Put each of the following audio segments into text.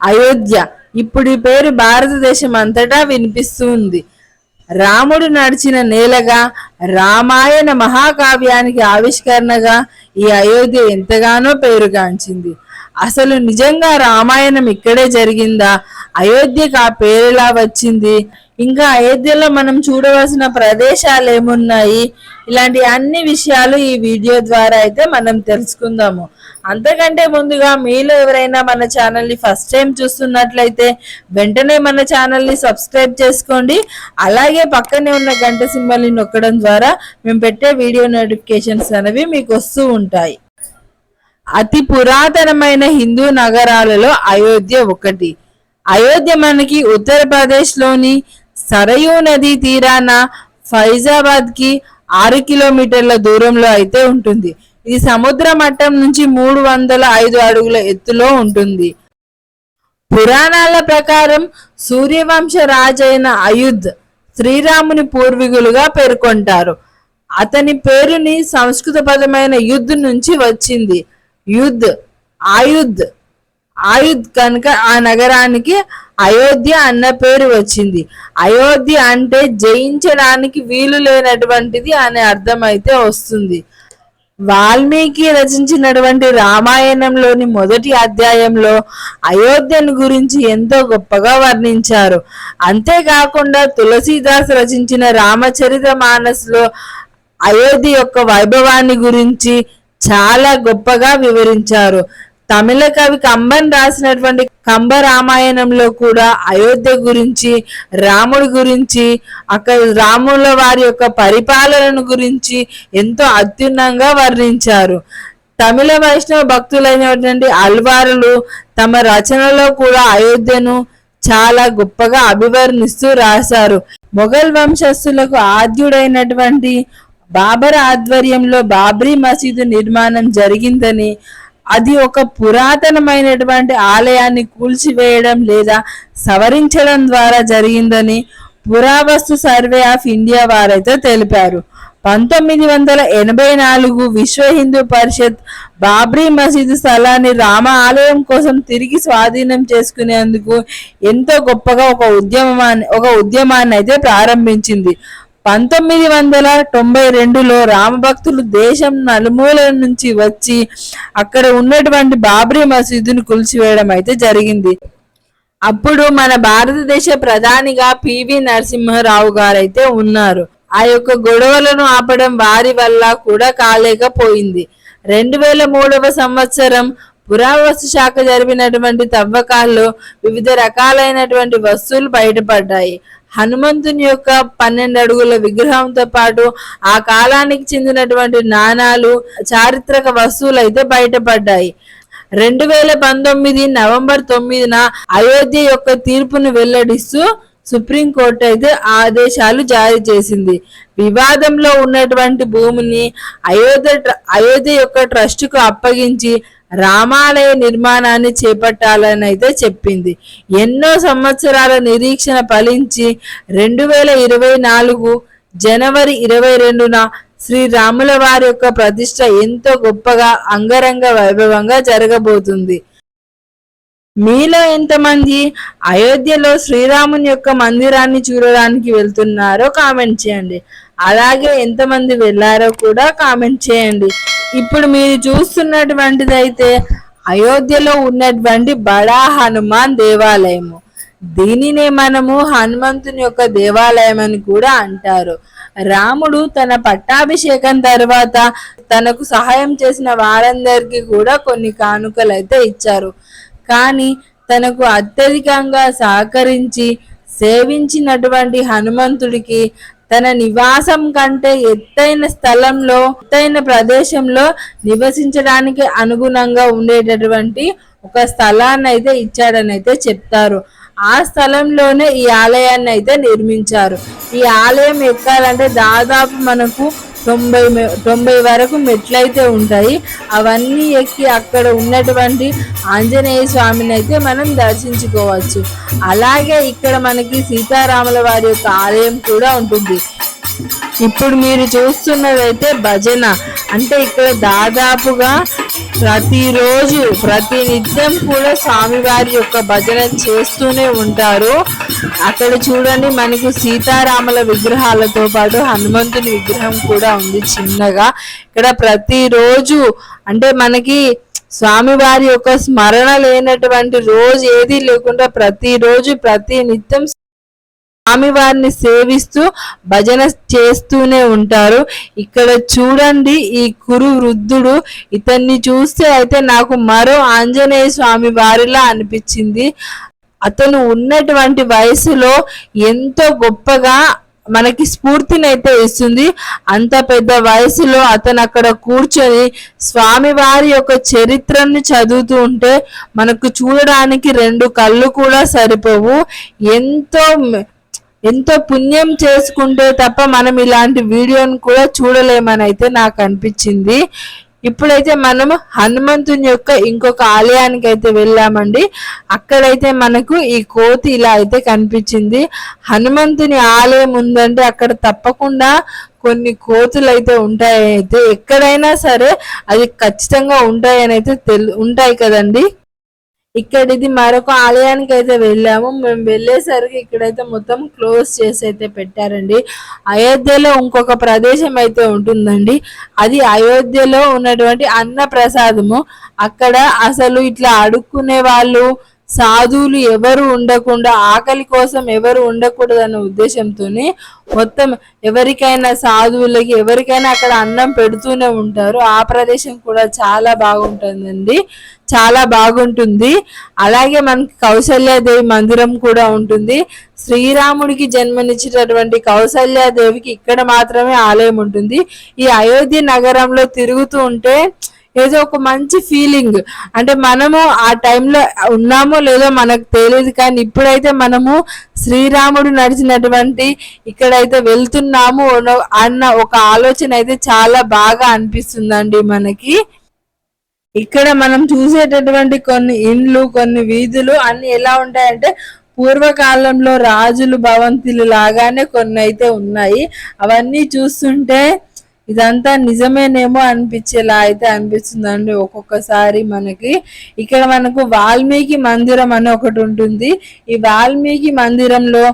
అయోధ్య. ఇప్పుడు ఈ పేరు భారతదేశం అంతటా వినిపిస్తూ ఉంది రాముడు నడిచిన నేలగా రామాయణ మహాకావ్యానికి ఆవిష్కరణగా ఈ అయోధ్య ఎంతగానో పేరుగాంచింది. అసలు నిజంగా రామాయణం ఇక్కడే జరిగిందా? అయోధ్యకు ఆ పేరులా వచ్చింది? ఇంకా అయోధ్యలో మనం చూడవలసిన ప్రదేశాలు ఏమున్నాయి? ఇలాంటి అన్ని విషయాలు ఈ వీడియో ద్వారా అయితే మనం తెలుసుకుందాము. అంతకంటే ముందుగా మీలో ఎవరైనా మన ఛానల్ని ఫస్ట్ టైం చూస్తున్నట్లయితే వెంటనే మన ఛానల్ని సబ్స్క్రైబ్ చేసుకోండి. అలాగే పక్కనే ఉన్న గంట సింబల్ని నొక్కడం ద్వారా మేము పెట్టే వీడియో నోటిఫికేషన్స్ అనేవి మీకు వస్తూ ఉంటాయి. అతి పురాతనమైన హిందూ నగరాలలో అయోధ్య ఒకటి. అయోధ్య మనకి ఉత్తరప్రదేశ్లోని సరయూ నది తీరాన ఫైజాబాద్కి ఆరు కిలోమీటర్ల దూరంలో అయితే ఉంటుంది. ఇది సముద్ర మట్టం నుంచి మూడు వందల ఐదు అడుగుల ఎత్తులో ఉంటుంది. పురాణాల ప్రకారం సూర్యవంశ రాజైన అయుద్ శ్రీరాముని పూర్వీకులుగా పేర్కొంటారు. అతని పేరుని సంస్కృత పదమైన యుద్ధ్ నుంచి వచ్చింది. యుద్ధ్ ఆయుధ్ ఆయుధ్ కనుక ఆ నగరానికి అయోధ్య అన్న పేరు వచ్చింది. అయోధ్య అంటే జయించడానికి వీలు లేనటువంటిది అనే అర్థం అయితే వస్తుంది. వాల్మీకి రచించినటువంటి రామాయణంలోని మొదటి అధ్యాయంలో అయోధ్యను గురించి ఎంతో గొప్పగా వర్ణించారు. అంతేకాకుండా తులసీదాస్ రచించిన రామచరిత మానస్లో అయోధ్య యొక్క వైభవాన్ని గురించి చాలా గొప్పగా వివరించారు. తమిళ కవి కంబన్ రాసినటువంటి కంబ రామాయణంలో కూడా అయోధ్య గురించి రాముడి గురించి అక్కడ రాముల వారి యొక్క పరిపాలనను గురించి ఎంతో అత్యున్నంగా వర్ణించారు. తమిళ వైష్ణవ భక్తులైనటువంటి అల్వారులు తమ రచనలో కూడా అయోధ్యను చాలా గొప్పగా అభివర్ణిస్తూ రాశారు. మొఘల్ వంశస్థులకు ఆద్యుడైనటువంటి బాబర్ ఆధ్వర్యంలో బాబ్రీ మసీదు నిర్మాణం జరిగిందని అది ఒక పురాతనమైనటువంటి ఆలయాన్ని కూల్చివేయడం లేదా సవరించడం ద్వారా జరిగిందని పురావస్తు సర్వే ఆఫ్ ఇండియా వారైతే తెలిపారు. పంతొమ్మిది వందల ఎనభై నాలుగు విశ్వ హిందూ పరిషత్ బాబ్రీ మసీదు స్థలాన్ని రామ ఆలయం కోసం తిరిగి స్వాధీనం చేసుకునేందుకు ఎంతో గొప్పగా ఒక ఉద్యమాన్ని ఒక ఉద్యమాన్ని అయితే ప్రారంభించింది. పంతొమ్మిది వందల తొంభై రెండులో రామభక్తులు దేశం నలుమూలల నుంచి వచ్చి అక్కడ ఉన్నటువంటి బాబ్రీ మసీదును కూల్చివేయడం అయితే జరిగింది. అప్పుడు మన భారతదేశ ప్రధానిగా పివి నరసింహారావు గారైతే ఉన్నారు. ఆ యొక్క గొడవలను ఆపడం వారి వల్ల కూడా కాలేకపోయింది. రెండు వేల మూడవ సంవత్సరం పురావస్తు శాఖ జరిపినటువంటి తవ్వకాల్లో వివిధ రకాలైనటువంటి వస్తువులు బయటపడ్డాయి. హనుమంతుని యొక్క పన్నెండు అడుగుల విగ్రహంతో పాటు ఆ కాలానికి చెందినటువంటి నాణాలు చారిత్రక వస్తువులు అయితే బయటపడ్డాయి. రెండు వేల పంతొమ్మిది నవంబర్ తొమ్మిదిన అయోధ్య యొక్క తీర్పును వెల్లడిస్తూ సుప్రీంకోర్టు అయితే ఆదేశాలు జారీ చేసింది. వివాదంలో ఉన్నటువంటి భూమిని అయోధ్య అయోధ్య యొక్క ట్రస్టుకు అప్పగించి రామాలయ నిర్మాణాన్ని చేపట్టాలని అయితే చెప్పింది. ఎన్నో సంవత్సరాల నిరీక్షణ ఫలించి రెండు వేల ఇరవై నాలుగు జనవరి ఇరవై రెండున శ్రీరాముల వారి యొక్క ప్రతిష్ట ఎంతో గొప్పగా అంగరంగ వైభవంగా జరగబోతుంది. మీలో ఎంతమంది అయోధ్యలో శ్రీరాముని యొక్క మందిరాన్ని చూడడానికి వెళ్తున్నారో కామెంట్ చేయండి. అలాగే ఎంతమంది వెళ్ళారో కూడా కామెంట్ చేయండి. ఇప్పుడు మీరు చూస్తున్నటువంటిది అయితే అయోధ్యలో ఉన్నటువంటి బడా హనుమాన్ దేవాలయము. దీనినే మనము హనుమంతుని యొక్క దేవాలయం అని కూడా అంటారు. రాముడు తన పట్టాభిషేకం తర్వాత తనకు సహాయం చేసిన వారందరికీ కూడా కొన్ని కానుకలు అయితే ఇచ్చారు. కానీ తనకు అత్యధికంగా సహకరించి సేవించినటువంటి హనుమంతుడికి తన నివాసం కంటే ఎత్తైన స్థలంలో ఎత్తైన ప్రదేశంలో నివసించడానికి అనుగుణంగా ఉండేటటువంటి ఒక స్థలాన్ని అయితే ఇచ్చాడని అయితే చెప్తారు. ఆ స్థలంలోనే ఈ ఆలయాన్ని అయితే నిర్మించారు. ఈ ఆలయం ఎక్కాలంటే దాదాపు మనకు తొంభై మె- తొంభై వరకు మెట్లయితే ఉంటాయి. అవన్నీ ఎక్కి అక్కడ ఉన్నటువంటి ఆంజనేయ స్వామిని అయితే మనం దర్శించుకోవచ్చు. అలాగే ఇక్కడ మనకి సీతారాముల వారి యొక్క ఆలయం కూడా ఉంటుంది. ఇప్పుడు మీరు చూస్తున్నదైతే భజన. అంటే ఇక్కడ దాదాపుగా ప్రతిరోజు ప్రతి నిత్యం కూడా స్వామివారి యొక్క భజన చేస్తూనే ఉంటారు. అక్కడ చూడండి మనకు సీతారాముల విగ్రహాలతో పాటు హనుమంతుని విగ్రహం కూడా ఉంది చిన్నగా. ఇక్కడ ప్రతిరోజు అంటే మనకి స్వామివారి యొక్క స్మరణ లేనటువంటి రోజు ఏది లేకుండా ప్రతిరోజు ప్రతి నిత్యం స్వామివారిని సేవిస్తూ భజన చేస్తూనే ఉంటారు. ఇక్కడ చూడండి ఈ కురు వృద్ధుడు ఇతన్ని చూస్తే అయితే నాకు మరో ఆంజనేయ స్వామి వారిలా అనిపించింది. అతను ఉన్నటువంటి వయసులో ఎంతో గొప్పగా మనకి స్ఫూర్తినైతే ఇస్తుంది. అంత పెద్ద వయసులో అతను అక్కడ కూర్చొని స్వామివారి యొక్క చరిత్రను చదువుతూ ఉంటే మనకు చూడడానికి రెండు కళ్ళు కూడా సరిపోవు. ఎంతో ఎంతో పుణ్యం చేసుకుంటే తప్ప మనం ఇలాంటి వీడియోని కూడా చూడలేమని అయితే నాకు అనిపించింది. ఇప్పుడైతే మనం హనుమంతుని యొక్క ఇంకొక ఆలయానికి అయితే వెళ్ళామండి. అక్కడైతే మనకు ఈ కోతి ఇలా అయితే కనిపించింది. హనుమంతుని ఆలయం ఉందంటే అక్కడ తప్పకుండా కొన్ని కోతులు అయితే ఉంటాయి. అయితే ఎక్కడైనా సరే అది ఖచ్చితంగా ఉంటాయని అయితే తెలు ఉంటాయి కదండి. ఇక్కడ ఇది మరొక ఆలయానికి అయితే వెళ్ళాము. మేము వెళ్ళేసరికి ఇక్కడైతే మొత్తం క్లోజ్ చేసి అయితే పెట్టారండి. అయోధ్యలో ఇంకొక ప్రదేశం అయితే ఉంటుందండి. అది అయోధ్యలో ఉన్నటువంటి అన్న ప్రసాదము అక్కడ అసలు ఇట్లా అడుక్కునే వాళ్ళు సాధువులు ఎవరు ఉండకుండా ఆకలి కోసం ఎవరు ఉండకూడదన్న ఉద్దేశంతోనే మొత్తం ఎవరికైనా సాధువులకి ఎవరికైనా అక్కడ అన్నం పెడుతూనే ఉంటారు. ఆ ప్రదేశం కూడా చాలా బాగుంటుందండి. చాలా బాగుంటుంది. అలాగే మనకి కౌశల్యాదేవి మందిరం కూడా ఉంటుంది. శ్రీరాముడికి జన్మనిచ్చినటువంటి కౌశల్యాదేవికి ఇక్కడ మాత్రమే ఆలయం ఉంటుంది. ఈ అయోధ్య నగరంలో తిరుగుతూ ఉంటే ఏదో ఒక మంచి ఫీలింగ్ అంటే మనము ఆ టైంలో ఉన్నామో లేదో మనకు తెలియదు కానీ ఇప్పుడైతే మనము శ్రీరాముడు నడిచినటువంటి ఇక్కడైతే వెళ్తున్నాము అన్న ఒక ఆలోచన అయితే చాలా బాగా అనిపిస్తుందండి మనకి. ఇక్కడ మనం చూసేటటువంటి కొన్ని ఇండ్లు కొన్ని వీధులు అన్ని ఎలా ఉంటాయంటే పూర్వకాలంలో రాజులు భవంతులు లాగానే కొన్ని అయితే ఉన్నాయి. అవన్నీ చూస్తుంటే ఇదంతా నిజమేనేమో అనిపించేలా అయితే అనిపిస్తుందండి ఒక్కొక్కసారి మనకి. ఇక్కడ మనకు వాల్మీకి మందిరం అని ఒకటి ఉంటుంది. ఈ వాల్మీకి మందిరంలో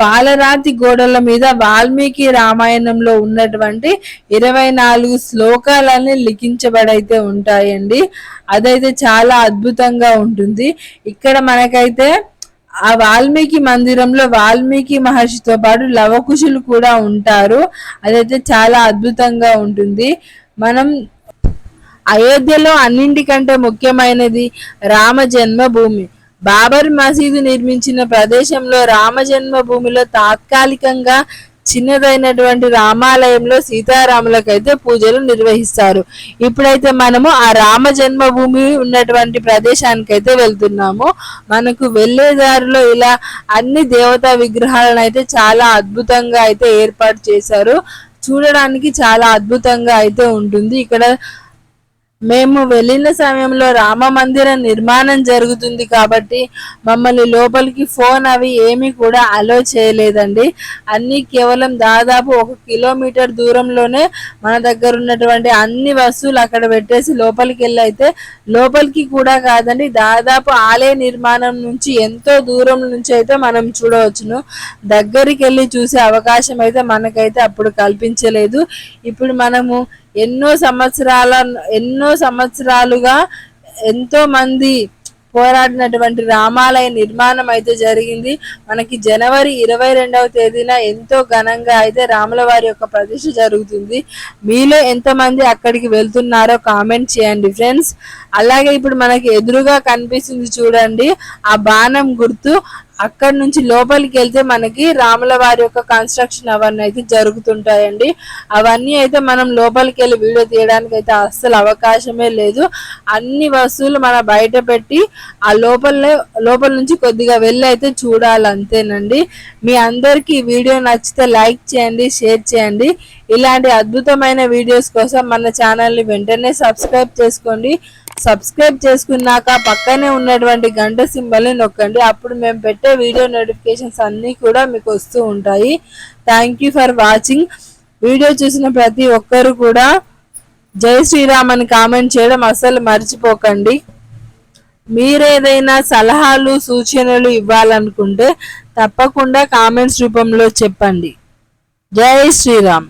పాలరాతి గోడల మీద వాల్మీకి రామాయణంలో ఉన్నటువంటి ఇరవై నాలుగు శ్లోకాలన్నీ లిఖించబడైతే ఉంటాయండి. అదైతే చాలా అద్భుతంగా ఉంటుంది. ఇక్కడ మనకైతే ఆ వాల్మీకి మందిరంలో వాల్మీకి మహర్షితో పాటు లవకుశులు కూడా ఉంటారు. అదైతే చాలా అద్భుతంగా ఉంటుంది. మనం అయోధ్యలో అన్నింటికంటే ముఖ్యమైనది రామ జన్మభూమి. బాబర్ మసీదు నిర్మించిన ప్రదేశంలో రామ జన్మభూమిలో తాత్కాలికంగా చిన్నదైనటువంటి రామాలయంలో సీతారాములకైతే పూజలు నిర్వహిస్తారు. ఇప్పుడైతే మనము ఆ రామ జన్మభూమి ఉన్నటువంటి ప్రదేశానికి అయితే వెళ్తున్నాము. మనకు వెళ్ళే దారిలో ఇలా అన్ని దేవతా విగ్రహాలను అయితే చాలా అద్భుతంగా అయితే ఏర్పాటు చేశారు. చూడడానికి చాలా అద్భుతంగా అయితే ఉంటుంది. ఇక్కడ మేము వెళ్ళిన సమయంలో రామ మందిర నిర్మాణం జరుగుతుంది కాబట్టి మమ్మల్ని లోపలికి ఫోన్ అవి ఏమీ కూడా అలో చేయలేదండి. అన్నీ కేవలం దాదాపు ఒక కిలోమీటర్ దూరంలోనే మన దగ్గర ఉన్నటువంటి అన్ని వస్తువులు అక్కడ పెట్టేసి లోపలికి వెళ్ళైతే లోపలికి కూడా కాదండి దాదాపు ఆలయ నిర్మాణం నుంచి ఎంతో దూరం నుంచి అయితే మనం చూడవచ్చును. దగ్గరికి వెళ్ళి చూసే అవకాశం అయితే మనకైతే అప్పుడు కల్పించలేదు. ఇప్పుడు మనము ఎన్నో సంవత్సరాల ఎన్నో సంవత్సరాలుగా ఎంతో మంది పోరాడినటువంటి రామాలయ నిర్మాణం అయితే జరిగింది. మనకి జనవరి ఇరవై రెండవ తేదీన ఎంతో ఘనంగా అయితే రాముల వారి యొక్క ప్రతిష్ఠ జరుగుతుంది. మీలో ఎంతమంది అక్కడికి వెళ్తున్నారో కామెంట్ చేయండి ఫ్రెండ్స్. అలాగే ఇప్పుడు మనకి ఎదురుగా కనిపిస్తుంది చూడండి ఆ బాణం గుర్తు. అక్కడ నుంచి లోపలికి వెళ్తే మనకి రాముల వారి యొక్క కన్స్ట్రక్షన్ అవన్నీ అయితే జరుగుతుంటాయండి. అవన్నీ అయితే మనం లోపలికి వెళ్ళి వీడియో తీయడానికి అయితే అస్సలు అవకాశమే లేదు. అన్ని వస్తువులు మన బయట పెట్టి ఆ లోపల లోపల నుంచి కొద్దిగా వెళ్ళి అయితే చూడాలి అంతేనండి మీ అందరికీ వీడియో నచ్చితే లైక్ చేయండి షేర్ చేయండి. ఇలాంటి అద్భుతమైన వీడియోస్ కోసం మన ఛానల్ని వెంటనే సబ్స్క్రైబ్ చేసుకోండి. సబ్స్క్రైబ్ చేసుకున్నాక పక్కనే ఉన్నటువంటి గంట సింబల్ని నొక్కండి. అప్పుడు మేము పెట్టే వీడియో నోటిఫికేషన్స్ అన్నీ కూడా మీకు వస్తూ ఉంటాయి. థ్యాంక్ ఫర్ వాచింగ్ వీడియో చూసిన ప్రతి ఒక్కరు కూడా జై శ్రీరామ్ అని కామెంట్ చేయడం అసలు మర్చిపోకండి. మీరేదైనా సలహాలు సూచనలు ఇవ్వాలనుకుంటే తప్పకుండా కామెంట్స్ రూపంలో చెప్పండి. జై శ్రీరామ్.